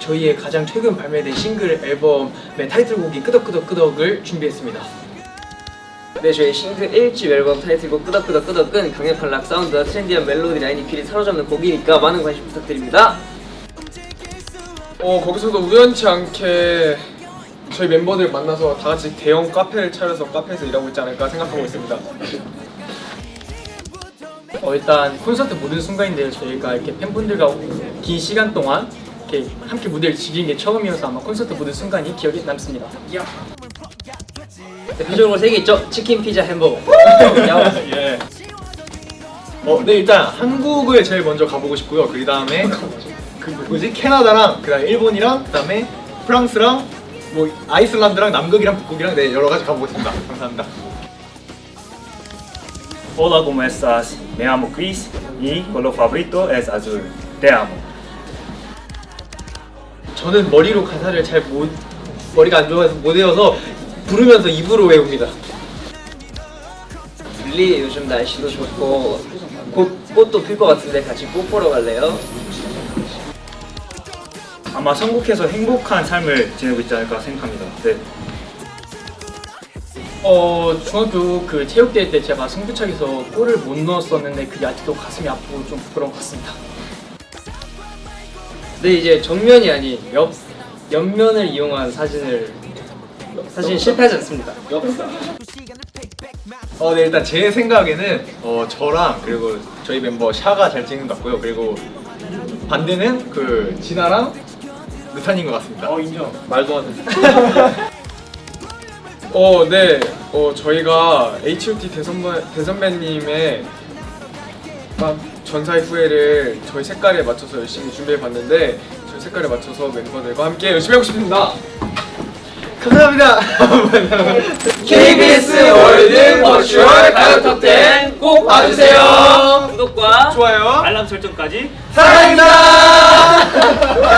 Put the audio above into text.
저희의 가장 최근 발매된 싱글 앨범의 타이틀곡인 끄덕끄덕끄덕을 준비했습니다. 네, 저희 싱글 1집 앨범 타이틀곡 끄덕끄덕끄덕은 강력한 락 사운드와 트렌디한 멜로디 라인이 귀를 사로잡는 곡이니까 많은 관심 부탁드립니다. 어 거기서도 우연치 않게 저희 멤버들 만나서 다 같이 대형 카페를 차려서 카페에서 일하고 있지 않을까 생각하고 있습니다. 어, 일단 콘서트 모든 순간인데요. 저희가 이렇게 팬분들과 긴 시간 동안 이렇게 함께 무대를 즐긴 게 처음이어서 아마 콘서트 모든 순간이 기억에 남습니다. 대표적으로 세 개 있죠? 치킨, 피자, 햄버거. 야, 예. 어, 네 일단 한국을 제일 먼저 가보고 싶고요. 그 다음에 그 뭐지 캐나다랑 그다음 일본이랑 그다음에 프랑스랑 뭐 아이슬란드랑 남극이랑 북극이랑 네 여러 가지 가보겠습니다. 감사합니다. Hola, ¿cómo estás? Me llamo Chris y color favorito es azul. Te amo. 저는 머리로 가사를 잘 못 머리가 안 좋아서 못 외워서 부르면서 입으로 외웁니다. 빌리 요즘 날씨도 좋고 곧 꽃도 필 것 같은데 같이 꽃 보러 갈래요? 아마 선곡해서 행복한 삶을 지내고 있지 않을까 생각합니다. 네. 어 중학교 그 체육대회 때 제가 승부차기에서 골을 못 넣었었는데 그게 아직도 가슴이 아프고 좀 부끄러운 것 같습니다. 네, 이제 정면이 아닌 옆 옆면을 이용한 사진을 사진 실패하지 않습니다. 어, 네 일단 제 생각에는 어 저랑 그리고 저희 멤버 샤가 잘 찍는 것 같고요. 그리고 반대는 그 진아랑 루탄인 것 같습니다. 어 인정. 말도 안 돼. 어, 네. 어, 저희가 H.O.T 대선배, 대선배님의 막 전사의 후회를 저희 색깔에 맞춰서 열심히 준비해 봤는데 저희 색깔에 맞춰서 멤버들과 함께 열심히 하고 싶습니다. 감사합니다. KBS 월드 버추얼 가요 톱 10 꼭 봐주세요. 구독과 좋아요. 알람 설정까지 사랑합니다.